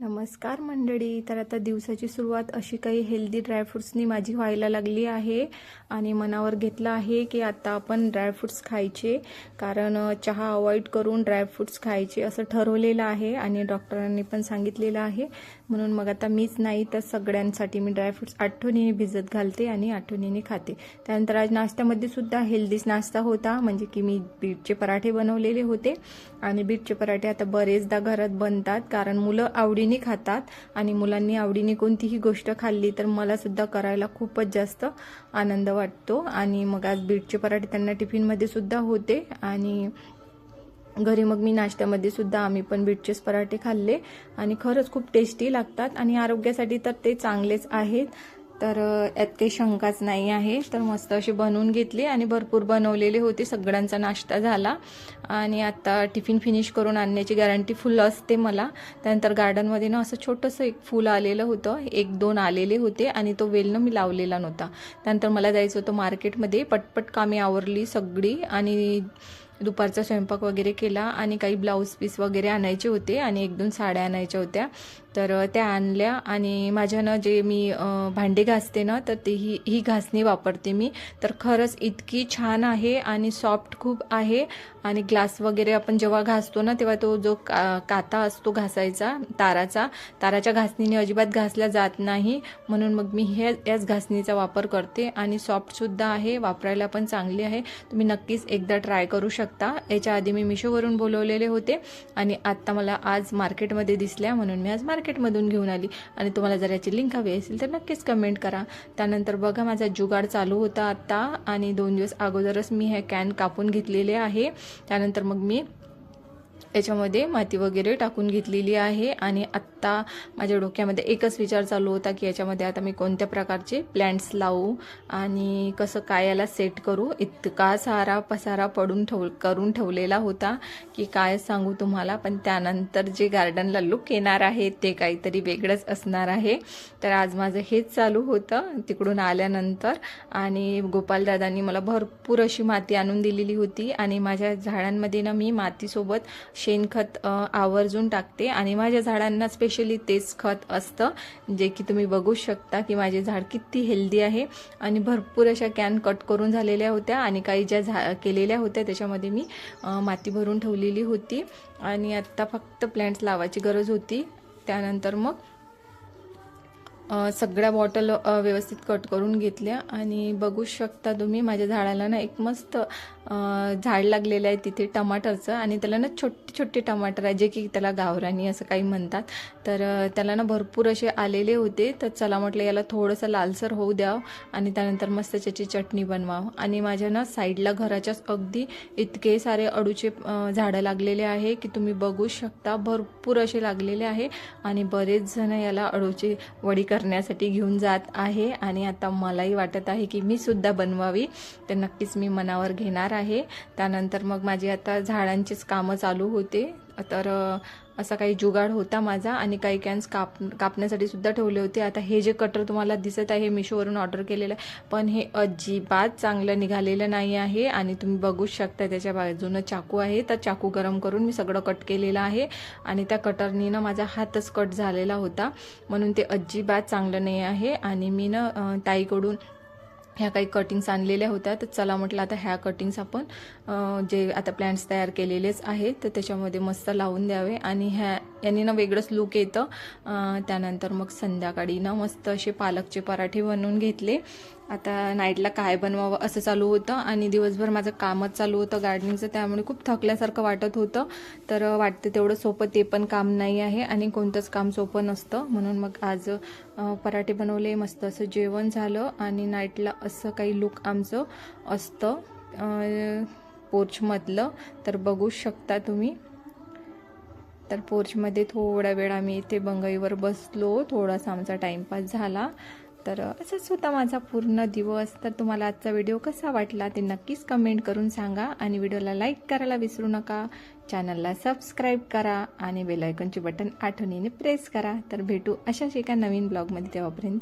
नमस्कार मंडळी. तर आता दिवसाची सुरुवात अशी काही हेल्दी ड्रायफ्रुट्सनी माझी व्हायला लागली आहे. आणि मनावर घेतलं आहे की आता आपण ड्रायफ्रुट्स खायचे. कारण चहा अवॉइड करून ड्रायफ्रुट्स खायचे असं ठरवलेलं आहे आणि डॉक्टरांनी पण सांगितलेलं आहे. म्हणून मग आता मीच नाही तर सगळ्यांसाठी मी ड्रायफ्रुट्स आठवणीने भिजत घालते आणि आठवणीने खाते. त्यानंतर आज नाश्त्यामध्ये सुद्धा हेल्दीच नाश्ता होता म्हणजे की मी बीटचे पराठे बनवलेले होते. आणि बीटचे पराठे आता बरेचदा घरात बनतात कारण मुलं आवडीने खातात आणि मुलांनी आवडीने कोणतीही गोष्ट खाल्ली तर मला सुद्धा करायला खूपच जास्त आनंद वाटतो. आणि मग आज बीटचे पराठे त्यांना टिफिनमध्ये सुद्धा होते. आणि घरी मग मी नाश्त्यामध्ये सुद्धा आम्ही पण बीटचेच पराठे खाल्ले. आणि खरंच खूप टेस्टी लागतात आणि आरोग्यासाठी तर ते चांगलेच आहेत. तर यात काही शंकाच नाही आहे. तर मस्त अशी बनवून घेतली आणि भरपूर बनवलेले होते. सगळ्यांचा नाश्ता झाला. आणि आता टिफिन फिनिश करून आणण्याची गॅरंटी फुल असते मला. त्यानंतर गार्डनमध्ये ना असं छोटंसं एक फूल आलेलं होतं. एक दोन आलेले होते आणि तो वेलनं मी लावलेला नव्हता. त्यानंतर मला जायचं होतं मार्केटमध्ये. पटपट कामे आवरली सगळी आणि दुपारचा स्वयंपाक वगैरे केला आणि काही ब्लाऊज पीस वगैरे आणायचे होते आणि एक दोन साड्या आणायच्या होत्या. तर त्या आणल्या आणि माझ्यानं जे मी भांडी भांडे घासते ना तर ती ही ही घासणी वापरते मी. तर खरंच इतकी छान आहे आणि सॉफ्ट खूप आहे. आणि ग्लास वगैरे आपण जेव्हा घासतो ना तेव्हा तो जो का काता असतो घासायचा ताराचा ताराच्या घासणीने अजिबात घासला जात नाही. म्हणून मग मी हे याच घासणीचा वापर करते आणि सॉफ्टसुद्धा आहे वापरायला पण चांगली आहे. तुम्ही नक्कीच एकदा ट्राय करू शकता. याच्या आधी मी मिशोवरून बोलवलेले होते आणि आत्ता मला आज मार्केटमध्ये दिसल्या म्हणून मी आज मार्केटमधून घेऊन आली. आणि तुम्हाला जर याची लिंक हवी असेल तर नक्कीच कमेंट करा. त्यानंतर बघा माझा जुगाड चालू होता आत्ता आणि दोन दिवस अगोदरच मी हे कॅन कापून घेतलेले आहे. त्यानंतर मग मी याच्यामध्ये माती वगैरे टाकून घेतलेली आहे आणि आत्ता माझ्या डोक्यामध्ये एकच विचार चालू होता की याच्यामध्ये आता मी कोणत्या प्रकारचे प्लॅन्ट्स लावू आणि कसं काय याला सेट करू? इतका सारा पसारा पडून ठेव करून ठेवलेला होता की काय सांगू तुम्हाला? पण त्यानंतर जे गार्डनला लुक येणार आहे ते काहीतरी वेगळंच असणार आहे. तर आज माझं हेच चालू होतं तिकडून आल्यानंतर आणि गोपालदादांनी मला भरपूर अशी माती आणून दिलेली होती आणि माझ्या झाडांमध्ये ना मी मातीसोबत शेणखत आवर्जून टाकते. आणि माझ्या झाडांना स्पेशली तेच खत असतं जे की तुम्ही बघू शकता की माझे झाड किती हेल्दी आहे. आणि भरपूर अशा कॅन कट करून झालेल्या होत्या आणि काही ज्या झा केलेल्या होत्या त्याच्यामध्ये मी माती भरून ठेवलेली होती. आणि आत्ता फक्त प्लॅन्ट्स लावायची गरज होती. त्यानंतर मग सगळ्या बॉटल व्यवस्थित कट करून घेतल्या आणि बघू शकता तुम्ही माझ्या झाडाला ना एक मस्त झाड लागलेलं आहे तिथे टमाटरचं आणि त्याला ना छोटे छोटे टमाटर आहे जे की त्याला गावरानी असं काही म्हणतात. तर त्याला ना भरपूर असे आलेले होते. तर चला म्हटलं याला थोडंसं लालसर होऊ द्यावं आणि त्यानंतर मस्त त्याची चटणी बनवावं. आणि माझ्या ना साईडला घराच्याच अगदी इतके सारे अडूचे झाडं लागलेले आहे की तुम्ही बघू शकता. भरपूर असे लागलेले आहे आणि बरेच जण याला अडूचे वडी करण्यासाठी घेऊन जात आहे आणि आता मलाही वाटत आहे की मी सुद्धा बनवावी. तर नक्कीच मी मनावर घेणार आहे. त्यानंतर मग माझी आता झाडांचीच कामं चालू होते. तर असा काही जुगाड होता माझा आणि काही कॅन्स काप कापण्यासाठी सुद्धा ठेवले होते. आता हे जे कटर तुम्हाला दिसत आहे मिशोवरून ऑर्डर केलेलं आहे. पण हे अजिबात चांगलं निघालेलं नाही आहे आणि तुम्ही बघू शकता त्याच्या बाजूनं चाकू आहे. तर चाकू गरम करून मी सगळं कट केलेलं आहे आणि त्या कटरनी ना माझा हातच कट झालेला होता. म्हणून ते अजिबात चांगलं नाही आहे आणि मी ना ताईकडून ह्या काही कटिंग्स आणलेल्या होत्या. तर चला म्हटलं आता ह्या कटिंग्स आपण जे आता प्लॅन्ट्स तयार केलेलेच आहेत तर त्याच्यामध्ये मस्त लावून द्यावे. आणि ह्या यांनी ना वेगळंच लुक येतं. त्यानंतर मग संध्याकाळी ना मस्त असे पालकचे पराठे बनवून घेतले. आता नाईटला काय बनवावं असं चालू होतं आणि दिवसभर माझं कामच चालू होतं गार्डनिंगचं त्यामुळे खूप थकल्यासारखं वाटत होतं. तर वाटतं तेवढं सोपं ते पण काम नाही आहे आणि कोणतंच काम सोपं नसतं. म्हणून मग आज पराठे बनवले मस्त असं जेवण झालं आणि नाईटला असं काही लुक आमचं असतं पोर्चमधलं तर बघू शकता तुम्ही. तर पोर्चमध्ये थोडा वेळ आम्ही इथे बंगईवर बसलो. थोडासा आमचा टाईमपास झाला. तर असंच होता माझा पूर्ण दिवस. तर तुम्हाला आजचा व्हिडिओ कसा वाटला ते नक्कीच कमेंट करून सांगा आणि व्हिडिओला लाईक करायला विसरू नका. चॅनलला सबस्क्राईब करा आणि बेलायकनचे बटन आठवणीने प्रेस करा. तर भेटू अशाच एका नवीन ब्लॉगमध्ये तेव्हापर्यंत.